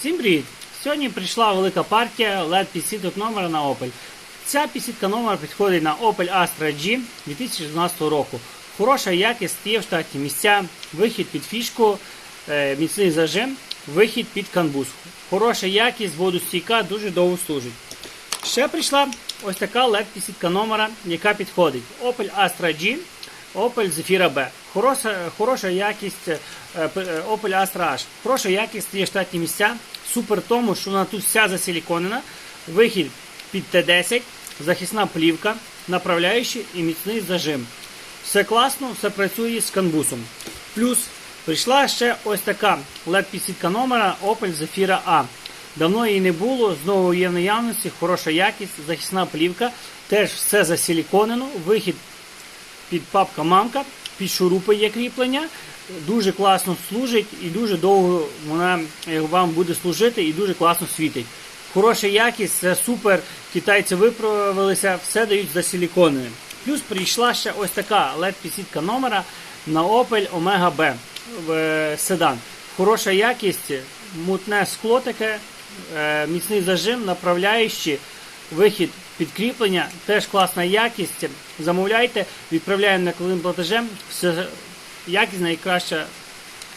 Всім привіт! Сьогодні прийшла велика партія LED підсіток номера на Opel. Ця підсітка номера підходить на Opel Astra G 2012 року. Хороша якість є в штаті місця, вихід під фішку, е, міцний зажим, вихід під канбус. Хороша якість, водостійка, дуже довго служить. Ще прийшла ось така LED підсітка номера, яка підходить. Opel Astra G, Opel Zafira B. Хороша, хороша якість е, е, Opel Astra H. Хороша якість є штатні місця. Супер тому, що вона тут вся засиліконена. Вихід під Т10, захисна плівка, направляючий і міцний зажим. Все класно, все працює з канбусом. Плюс прийшла ще ось така LED підсітка номера Opel Zafira A. Давно її не було, знову є в наявності, хороша якість, захисна плівка, теж все засиліконено, вихід під папка мамка, під шурупи є кріплення. Дуже класно служить і дуже довго вона е, вам буде служити і дуже класно світить. Хороша якість, це супер. Китайці виправилися, все дають засиліконеним. Плюс прийшла ще ось така LED підсітка номера на Opel Omega B в е, седан. Хороша якість, мутне скло таке, е, міцний зажим, направляючий, вихід підкріплення, теж класна якість. Замовляйте, відправляємо накладним платежем. Все якість найкраща